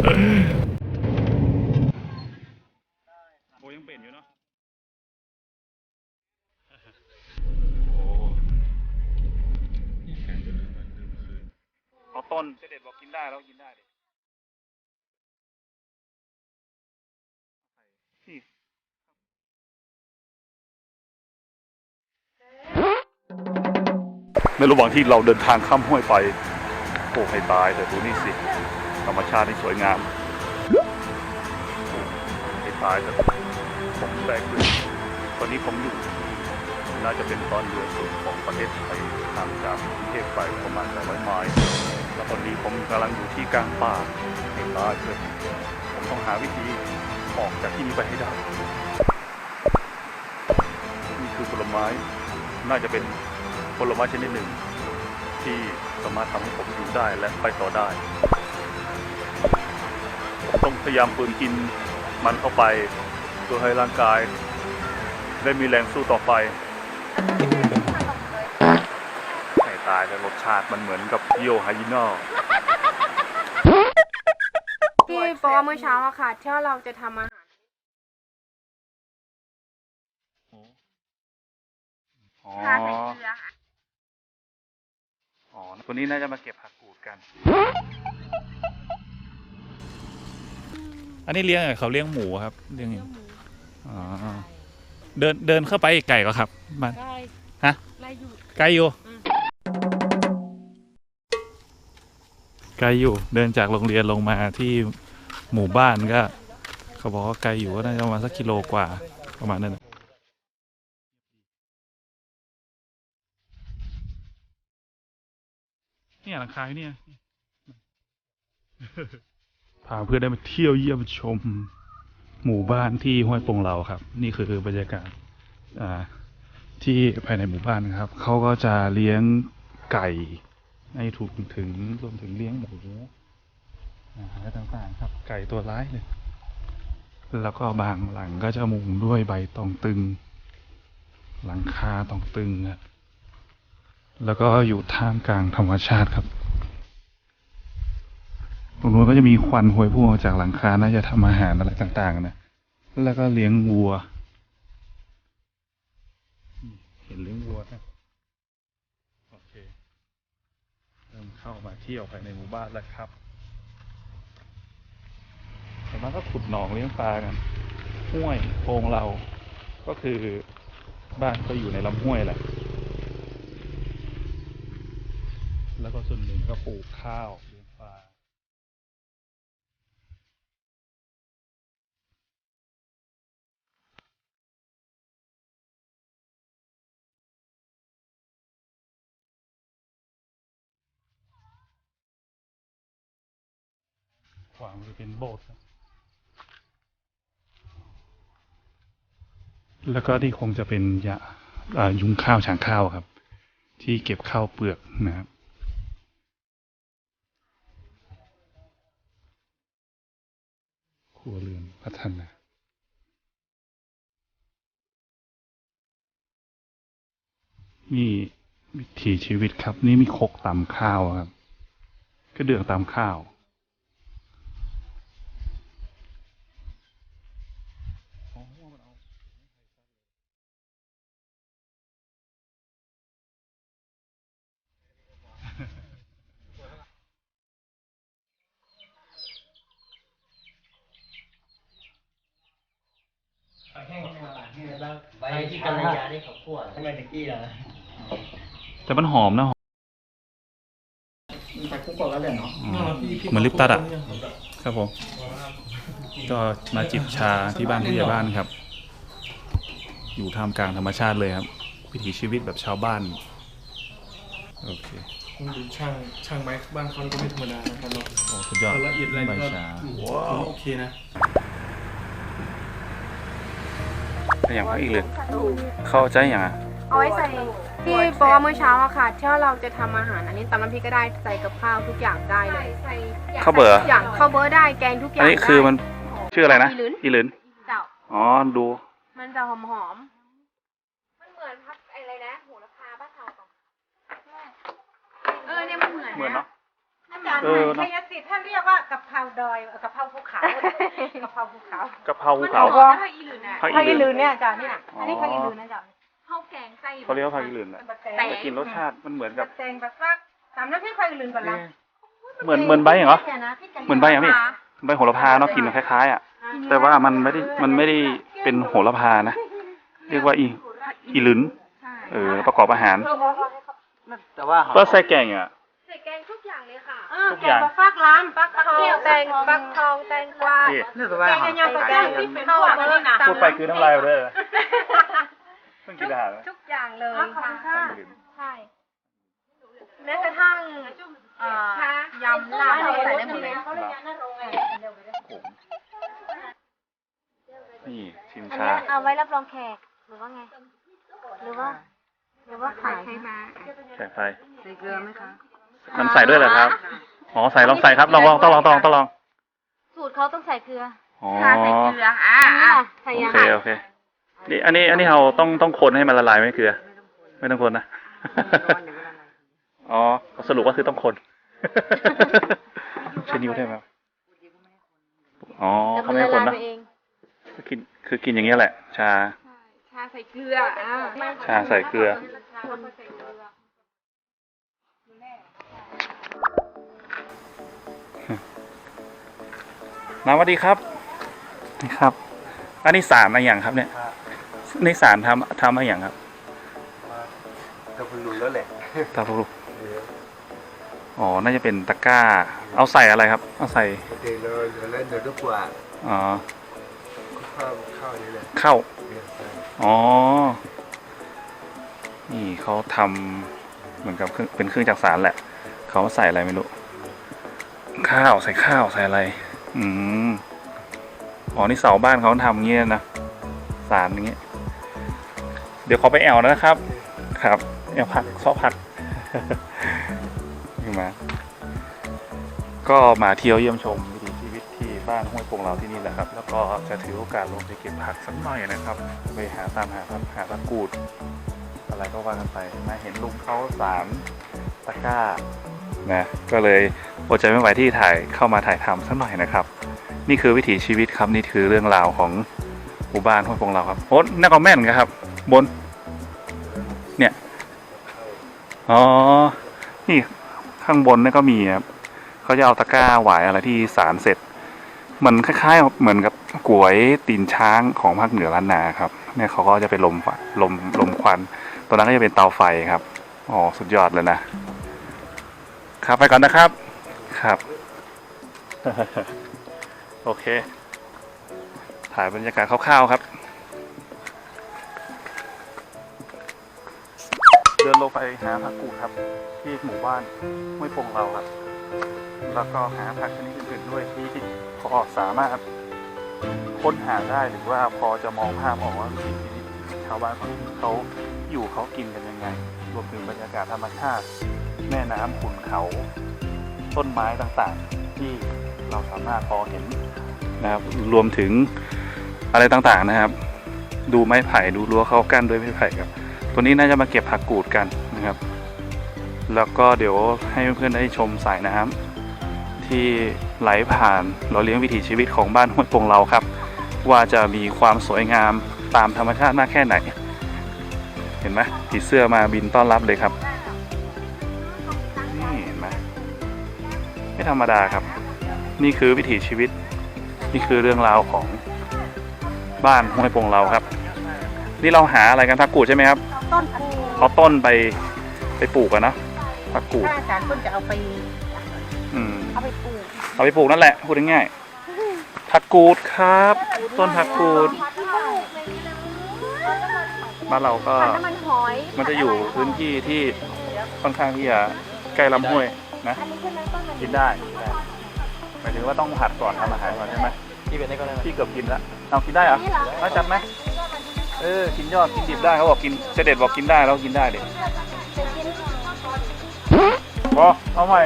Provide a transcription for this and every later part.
โอ้ยังเป็นอยู่เนาะเอาต้นเสด็จบอกกินได้แล้วกินได้ดินี่ในระหว่างที่เราเดินทางข้ามห้วยไปโอ้ให้ตายแต่ดูนี่สิ รรมชาตินี่สวยงามโอ้ให้ายแต่ผมแบกเลยตอนนี้ผมอยู่ น่าจะเป็นตอนเหนือสุดของประเทศไทยห่างจากกรุงเทพไปประมาณ800ไมล์แล้วตอนนี้ผมกำลังอยู่ที่กลางป่าให้ตายเลยผมต้องหาวิธีออกจากที่นี้ไปให้ได้นี่คือผลไม้ น่าจะเป็นผลไม้ชนิดหนึ่งที่สามารถทำให้ผมอยู่ได้และไปต่อได้ ต้องพยายามปืนกินมันเข้าไปเพื่อให้ร่างกาย ได้มีแรงสู้ต่อไปไม่ตายแต่รสชาติมันเหมือนกับเยี่ยวไฮยีน่าที่บอกว่าเมื่อเช้าอะค่ะที่เราจะทำอาหารอ๋อทาใส่เกลือค่ะ อ๋อคนนี้น่าจะมาเก็บผักกูดกัน อันนี้เลี้ยงเขาเลี้ยงหมูครับเลี้ยงอ๋อเดินเดินเข้าไปไก่ก็ครับมันได้ฮะ ไล่หยุดไกลอยู่อืมไกลอยู่ เดินจากโรงเรียนลงมาที่หมู่บ้านก็ เขาบอกว่าไกลอยู่ก็น่าจะประมาณสักกิโลกว่าประมาณนั้นน่ะเนี่ยหลังคาอยู่เนี่ย พาเพื่อนได้มาเที่ยวเยี่ยมชมหมู่บ้านที่ห้วยโปงเราครับ นี่คือบรรยากาศที่ภายในหมู่บ้านนะครับเขาก็จะเลี้ยงไก่ในถูกถึงรวมถึงเลี้ยงหมูอาหารต่างๆ ครับ ไก่ตัวร้ายเลยแล้วก็บางหลังก็จะมุงด้วยใบตองตึง หลังคาตองตึงครับแล้วก็อยู่ท่ามกลางธรรมชาติครับ ตรงนู้นก็จะมีควันหวยพุ่งออกจากหลังคาน่าจะทำอาหารอะไรต่างๆนะแล้วก็เลี้ยงวัว เห็นเลี้ยงวัวนะโอเคเริ่มเข้ามาเที่ยวภายในหมู่บ้านแล้วครับแต่มันก็ขุดหนองเลี้ยงปลากันห้วยโพงเรา ก็คือบ้านก็อยู่ในลำห้วยแหละ แล้วก็ส่วนหนึ่งก็ปลูกข้าว ขวามือเป็นโบสถ์แล้วก็ที่คงจะเป็นยายุงข้าวฉางข้าวครับ ที่เก็บข้าวเปลือกนะครับครัวเรือนพัฒนานี่วิถีชีวิตครับ นี่มีคกตำข้าวครับ ก็เดืองตำข้าว แห้งมาแห้งแล้วใบที่กัลยาได้เขาคั่วทำไมตะกี้ล่ะแต่มันหอมนะไปคุกก่อนแล้วเลยเนาะเหมือนลิปตัดอะ ครับผม ก็มาจิบชาที่บ้านผู้ใหญ่บ้านครับ อยู่ท่ามกลางธรรมชาติเลยครับ วิถีชีวิตแบบชาวบ้านโอเคคุณดูช่างช่างไม้บ้านเขาก็ไม่ธรรมดานะครับเนาะโอ้สุดยอดละเอียดอะไรใบก็ชาโอเคนะอย่างไรอีกเลยเข้าใจอย่างอะเอาไว้ใส่ที่บอกว่าเมื่อเช้าอะค่ะที่เราจะทำอาหารอันนี้ตำน้ำพริกก็ได้ใส่กับข้าวทุกอย่างได้เลยข้าวเบื่อทุกอย่างข้าวเบอร์ได้แกงทุกออัย่านงนี้คือมันได้ ชื่ออะไรนะ อีหลืนอีหลืนเจ้า อ๋อ ดู มันจะหอมหอมๆมันเหมือนพับอะไรนะโหระพาบ้านเราเปล่าเออเนี่ยมันเหมือนเหมือนเนาะนั่นอาจารย์เออเนอะ ชัยสิทธิ์ท่านเรียกว่ากะเพราดอยกะเพราภูเขา กะเพราภูเขากะเพราภูเขา มันออกภาคอีหลืนน่ะภาค ภาคอีอีหลืลืนนเนี่ยอาจารย์เนี่ยอันนี้ภาคอีลืนนะอาจารย์ข้าวแกงไส้เขาเรียกว่าภาคอีหลืนนะบักแตงแต่กลินรสชาติมันเหมือนกับ บักแตงบักฟักตามน้ำพริกภาคอีลืนก่อนละเหมือนเหมือนใบเหรอเหมือนใบเหรอพี่ใบ โหระพาเนาะกลินมันคล้ายๆอะ แต่ว่ามันไม่ได้มันไม่ได้เป็นโหระพานะ เรียกว่าอีอีหลืนใช่เออ ประกอบอาหารแต่ว่าก็ใส่แกงอะใส่แกงทุกอย่างเลยค่ะเออแกงบักฟักล้ำฟักฟักทองแตงฟักทองแตงกวานี่นี่แต่ว่าแกงยังบักแตงที่เป็นพวกอันนี้นะพูดไปคือน้ำลายเลยเพิ่งกินอาหารนะทุกอย่างเลยอ๋อขอบคุณค่ะอีหลืนใช่แม้กระทั่งเอ่อยำลาบเราก็ใส่ได้หมดเลยเขาเรียกยาหน้าโรงไงผมนี่ชิมอันชานี้เอาไว้รับรองแขกหรือว่าไง หรือว่า หรือว่าขายใช้มาใส่ไฟใส่เกลือไหมคะมันใส่ด้วยเหรอครับ อ๋อ ใส่ลองใส่ครับ ลองลองต้องลองต้องลองต้องลอง สูตรเขาต้องใส่เกลืออ๋อชาใส่เกลืออ่าอันนี้อ่าล่ะใส่โอยังเคโอเค นี่ อันนี้ อันนี้เราต้อง ต้องคนให้มันละลายไหมเกลือ ไม่ต้องคนนะ อ๋อ สรุปว่าคือต้องคน ใช้นิ้วได้ไหมครับอ๋อแล้วเขามันไม่ให้คนละลายนะไปเองคือกินคือกินอย่างเงี้ยแหละ ชา ชาใส่เกลืออ่าชาใส่เกลือ น้ำสวัสดีครับ นี่ครับ อันนี้สารอะไรอย่างครับ เนี่ยในสารทำทำอะไรอย่างครับก็คุณรู้แล้วแหละตาลูก อ๋อ น่าจะเป็นตะกร้า เอาใส่อะไรครับ เอาใส่เดี๋ยวเราเดี๋ยวเล่นเดี๋ยวทุกว่าอ๋อข้าวข้าวนี่แหละเข้าเนี่ยใช่อ๋อ นี่เขาทำเหมือนกับเครื่องเป็นเครื่องจักสารแหละ เขาใส่อะไรไม่รู้ ข้าวใส่ข้าวใส่อะไร อืมอ๋อนี่เสาบ้านเขาทำเงี้ยนะสารอย่างเงี้ย เดี๋ยวเขาไปแอวนะครับ ครับแอวผักซอผัก ก็มาเที่ยวเยี่ยมชมวิถีชีวิตที่บ้านห้วยโป่งเราที่นี่แหละครับ แล้วก็จะถือโอกาสลงไปเก็บผักสักหน่อยนะครับ ไปหาตามหาครับหาตะกรูด อะไรก็ว่ากันไปมาเห็นลุงเขาสารตะกร้านะก็เลยอดใจไม่ไหวที่ถ่ายเข้ามาถ่ายทำสักหน่อยนะครับ นี่คือวิถีชีวิตครับนี่คือเรื่องราวของหมู่บ้านห้วยโป่งเราครับโอ้นักคอมแม่นกันครับ บน เนี่ยอ๋อนี่ข้างบนนี่ก็มีครับ เขาจะเอาตะกร้าหวายอะไรที่สารเสร็จ มันคล้ายๆ เหมือนกับก๋วยตีนช้างของภาคเหนือล้านนาครับ เนี่ยเขาก็จะเป็นลมไฟลมลมควัน ตัวนั้นก็จะเป็นเตาไฟครับอ๋อสุดยอดเลยนะครับไปก่อนนะครับครับ โอเค ถ่ายบรรยากาศคร่าวๆครับ เดินลงไปหาผักกูดครับ ที่หมู่บ้านห้วยโป่งเราครับ แล้วก็หาผักชนิดอื่นๆด้วยที่พอสามารถค้นหาได้หรือว่าพอจะมองภาพออกว่าวิถีชีวิตชาวบ้านเขาอยู่เขากินกันยังไง รวมถึงบรรยากาศธรรมชาติ แม่น้ำขุนเขาต้นไม้ต่างๆ ที่เราสามารถพอเห็นนะครับรวมถึงอะไรต่างๆนะครับ ดูไม้ไผ่ดูรั้วเขากั้นด้วยไม้ไผ่ครับ ตัวนี้น่าจะมาเก็บผักกูดกันนะครับ แล้วก็เดี๋ยวให้เพื่อนๆได้ชมสายน้ำที่ไหลผ่านเราเลี้ยงวิถีชีวิตของบ้านห้วยโป่งเราครับ ว่าจะมีความสวยงามตามธรรมชาติมากแค่ไหน เห็นไหมผีเสื้อมาบินต้อนรับเลยครับนี่เห็นไหมไม่ธรรมดาครับ นี่คือวิถีชีวิต นี่คือเรื่องราวของบ้านห้วยโป่งเราครับ นี่เราหาอะไรกันผักกูดใช่ไหมครับ ต้นปูเอาต้นไปไปปลูกกันนะ ผักกูดถ้าอาจารย์ต้นจะเอาไปอืมเอาไปปลูกเอาไปปลูกนั่นแหละพูดง่ายๆผักกูดครับ ต้นผักกูดบ้านเราก็น้ำมันหอยมันจะอยู่พื้นที่ที่ค่อนข้างที่จะใกล้ลำห้วยนะอันนี้ใช่ไหมต้นมันกินได้หมายถึงว่าต้องผัดก่อนทำอาหารก่อนใช่ไหมที่เป็นได้ก็ได้พี่เกือบกินแล้วเอากินได้เหรอเอาจัดไหมเออกินยอดกินดิบได้เขาบอกกินเสด็จบอกกินได้แล้วกินได้เด็ พอเอาใหม่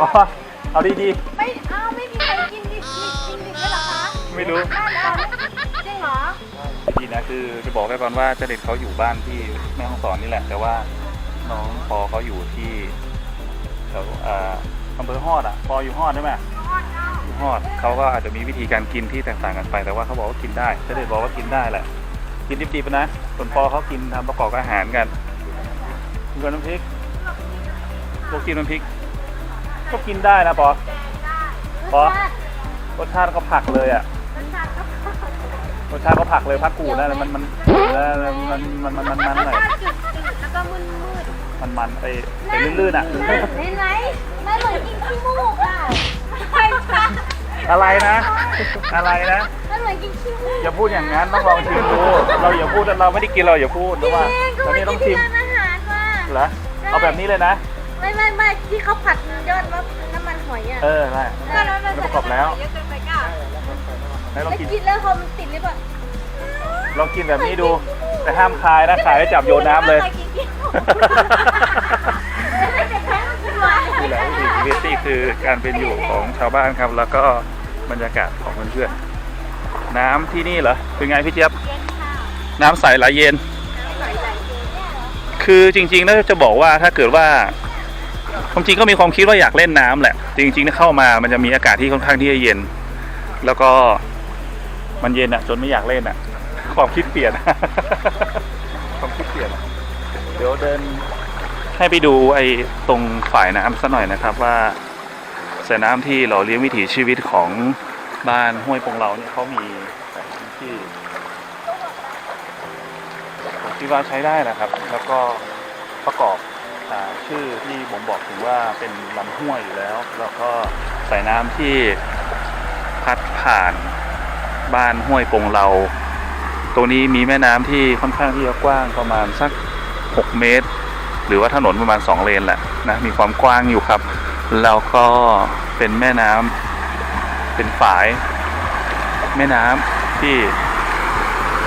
อ๋อเอาดีดีไม่เอาไม่มีใครกินดิบกินดิบได้หรอคะๆไม่รู้จริงเหรอดีนะคือจะบอกไว้ก่อนว่าเจเด็ดเขาอยู่บ้านที่แม่ฮ่องสอนนี่แหละ แต่ว่าน้องพอเขาอยู่ที่แถวอ่าอำเภอฮอดอะปออยู่ฮอดได้ไหมอยู่ฮอดเขาก็อาจจะมีวิธีการกินที่แตกต่างกันไป แต่ว่าเขาบอกว่ากินได้จะได้บอกว่ากินได้แหละ กินดิบๆนะส่วนปอเขากินทำประกอบอาหารกันกินกับน้ำพริก พวกจิ้มน้ำพริกก็กินได้นะปอปอรสชาติก็ผักเลยอะรสชาติก็ผักเลยผักกูดนะมันมันมันมันมันมันมันหน่อยแล้มันมันไปไปลื่นๆอะเห็นไหมไม่เหมือนกินขี้มูกอะอะไรนะ อะไรนะมันเหมือนกินขี้มูกอย่าพูดอย่างนั้นต้องลองชิมดูเราอย่าพูดเราไม่ได้กินเราอย่าพูดนะว่าตอนนี้ต้องชิมอาหารว่าเหรอเอาแบบนี้เลยนะ ไม่ไม่ไม่ที่เขาผัดยอดว่าน้ำมันหอยอะเออได้ก็แล้วมันไม่ประกอบแล้วเยอะเกินไปก้าให้ลองแล้วกินกินแล้วพอมันติดหรือเปล่าลองกินแบบนี้ดู แต่ห้ามคายนะคายแล้วจับโยนน้ำเลยไม่กินขี้มูกไม่ได้แพ้กินหวานนี่แหละวิถีชีวิตนี่คือการเป็นอยู่ของชาวบ้านครับ แล้วก็บรรยากาศของเพื่อนๆน้ำที่นี่เหรอเป็นไงพี่เจี๊ยบเย็นค่ะน้ำใสไหลเย็นใส่ใส่เย็นเนี่ยเหรอคือจริงๆแล้วจะบอกว่าถ้าเกิดว่า ความจริงก็มีความคิดว่าอยากเล่นน้ำแหละ จริงๆถ้าเข้ามามันจะมีอากาศที่ค่อนข้างที่จะเย็น แล้วก็มันเย็นอะ จนไม่อยากเล่นอะ ความคิดเปลี่ยน ความคิดเปลี่ยน เดี๋ยวเดินให้ไปดูไอ้ตรงฝ่ายน้ำสักหน่อยนะครับว่าสายน้ำที่หล่อเลี้ยงวิถีชีวิตของบ้านห้วยปงเราเนี่ยเขามีสายน้ำที่ผมคิดว่าใช้ได้นะครับ แล้วก็ประกอบ ชื่อที่ผมบอกถึงว่าเป็นลำห้วยอยู่แล้ว แล้วก็สายน้ำที่พัดผ่านบ้านห้วยปงเรา ตรงนี้มีแม่น้ำที่ค่อนข้างที่จะกว้างประมาณสัก 6 เมตร หรือว่าถนนประมาณ 2 เลนแหละนะมีความกว้างอยู่ครับ แล้วก็เป็นแม่น้ำเป็นฝาย แม่น้ำที่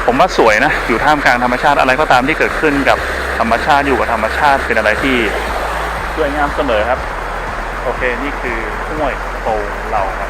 ผมว่าสวยนะ อยู่ท่ามกลางธรรมชาติอะไรก็ตามที่เกิดขึ้นกับ ธรรมชาติอยู่กับธรรมชาติเป็นอะไรที่สวยงามเสมอครับ โอเค นี่คือห้วยโปงเราครับ